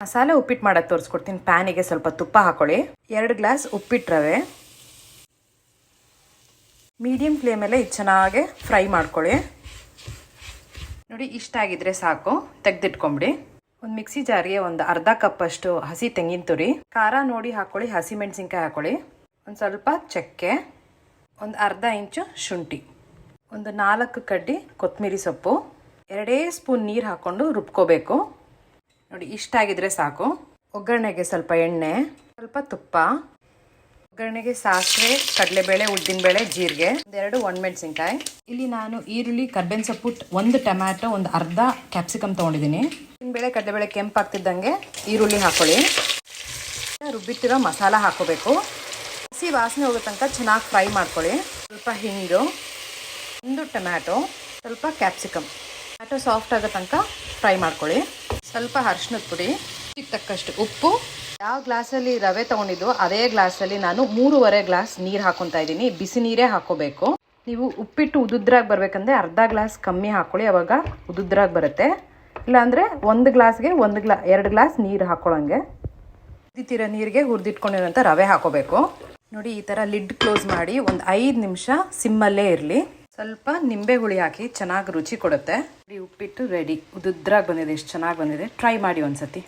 ಮಸಾಲೆ ಉಪ್ಪಿಟ್ಟು ಮಾಡೋಕ್ಕೆ ತೋರಿಸ್ಕೊಡ್ತೀನಿ. ಪ್ಯಾನಿಗೆ ಸ್ವಲ್ಪ ತುಪ್ಪ ಹಾಕೊಳ್ಳಿ. ಎರಡು ಗ್ಲಾಸ್ ಉಪ್ಪಿಟ್ಟು ರವೆ ಮೀಡಿಯಮ್ ಫ್ಲೇಮಲ್ಲೇ ಇದು ಚೆನ್ನಾಗಿ ಫ್ರೈ ಮಾಡ್ಕೊಳ್ಳಿ. ನೋಡಿ, ಇಷ್ಟ ಆಗಿದ್ರೆ ಸಾಕು. ತೆಗೆದಿಟ್ಕೊಂಬಿಡಿ. ಒಂದು ಮಿಕ್ಸಿ ಜಾರಿಗೆ ಒಂದು ಅರ್ಧ ಕಪ್ಪಷ್ಟು ಹಸಿ ತೆಂಗಿನ ತುರಿ. ಖಾರ ನೋಡಿ ಹಾಕ್ಕೊಳ್ಳಿ ಹಸಿ ಮೆಣಸಿನ್ಕಾಯಿ ಹಾಕ್ಕೊಳ್ಳಿ ಒಂದು ಸ್ವಲ್ಪ ಚಕ್ಕೆ. ಒಂದು ಅರ್ಧ ಇಂಚು ಶುಂಠಿ. ಒಂದು ನಾಲ್ಕು ಕಡ್ಡಿ ಕೊತ್ತಂಬರಿ ಸೊಪ್ಪು. ಎರಡೇ ಸ್ಪೂನ್ ನೀರು ಹಾಕ್ಕೊಂಡು ರುಬ್ಕೋಬೇಕು. ನೋಡಿ, ಇಷ್ಟ ಆಗಿದ್ರೆ ಸಾಕು. ಒಗ್ಗರಣೆಗೆ ಸ್ವಲ್ಪ ಎಣ್ಣೆ, ಸ್ವಲ್ಪ ತುಪ್ಪ. ಒಗ್ಗರಣೆಗೆ ಸಾಸಿವೆ, ಕಡಲೆಬೇಳೆ, ಉದ್ದಿನಬೇಳೆ, ಜೀರಿಗೆ, ಒಂದೆರಡು ಒಣಮೆಣಸಿನ್ಕಾಯಿ. ಇಲ್ಲಿ ನಾನು ಈರುಳ್ಳಿ, ಕರ್ಬೇವಿನ ಸೊಪ್ಪು ಒಂದು ಟೊಮ್ಯಾಟೊ, ಒಂದು ಅರ್ಧ ಕ್ಯಾಪ್ಸಿಕಮ್ ತೊಗೊಂಡಿದ್ದೀನಿ. ಉದ್ದಿನಬೇಳೆ, ಕಡಲೆಬೇಳೆ ಕೆಂಪಾಗ್ತಿದ್ದಂಗೆ ಈರುಳ್ಳಿ ಹಾಕೊಳ್ಳಿ. ರುಬ್ಬಿಟ್ಟಿರೋ ಮಸಾಲ ಹಾಕೋಬೇಕು. ಹಸಿ ವಾಸನೆ ಹೋಗೋ ತನಕ ಚೆನ್ನಾಗಿ ಫ್ರೈ ಮಾಡ್ಕೊಳ್ಳಿ. ಸ್ವಲ್ಪ ಹಿಂಗು ಒಂದು ಟೊಮ್ಯಾಟೊ, ಸ್ವಲ್ಪ ಕ್ಯಾಪ್ಸಿಕಮ್. ಟೊಮ್ಯಾಟೊ ಸಾಫ್ಟ್ ಆಗೋ ತನಕ ಫ್ರೈ ಮಾಡ್ಕೊಳ್ಳಿ. ಸ್ವಲ್ಪ ಅರ್ಶಿನದ ಪುಡಿ ತಕ್ಕಷ್ಟು ಉಪ್ಪು. ಯಾವ ಗ್ಲಾಸಲ್ಲಿ ರವೆ ತೊಗೊಂಡಿದ್ದು ಅದೇ ಗ್ಲಾಸಲ್ಲಿ ನಾನು ಮೂರುವರೆ ಗ್ಲಾಸ್ ನೀರು ಹಾಕೊತಾ ಇದ್ದೀನಿ. ಬಿಸಿ ನೀರೇ ಹಾಕೋಬೇಕು. ನೀವು ಉಪ್ಪಿಟ್ಟು ಉದುದ್ರಾಗಿ ಬರಬೇಕಂದ್ರೆ ಅರ್ಧ ಗ್ಲಾಸ್ ಕಮ್ಮಿ ಹಾಕೊಳ್ಳಿ. ಅವಾಗ ಉದುದ್ರಾಗಿ ಬರುತ್ತೆ. ಇಲ್ಲಾಂದರೆ ಒಂದು ಗ್ಲಾಸ್ಗೆ ಒಂದು ಗ್ಲಾ, ಎರಡು ಗ್ಲಾಸ್ ನೀರು ಹಾಕೊಳ್ಳೋಂಗೆ. ಕುದಿತಿರೋ ನೀರಿಗೆ ಹುರಿದಿಟ್ಕೊಂಡಿರೋಂಥ ರವೆ ಹಾಕೋಬೇಕು. ನೋಡಿ, ಈ ಥರ ಲಿಡ್ ಕ್ಲೋಸ್ ಮಾಡಿ ಒಂದು ಐದು ನಿಮಿಷ ಸಿಮ್ಮಲ್ಲೇ ಇರಲಿ. ಸ್ವಲ್ಪ ನಿಂಬೆ ಹುಳಿ ಹಾಕಿ ಚೆನ್ನಾಗಿ ರುಚಿ ಕೊಡುತ್ತೆ. ಉಪ್ಪಿಟ್ಟು ರೆಡಿ ಉದುದ್ರಾಗಿ ಬಂದಿದೆ, ಎಷ್ಟು ಚೆನ್ನಾಗಿ ಬಂದಿದೆ. ಟ್ರೈ ಮಾಡಿ ಒಂದ್ಸತಿ.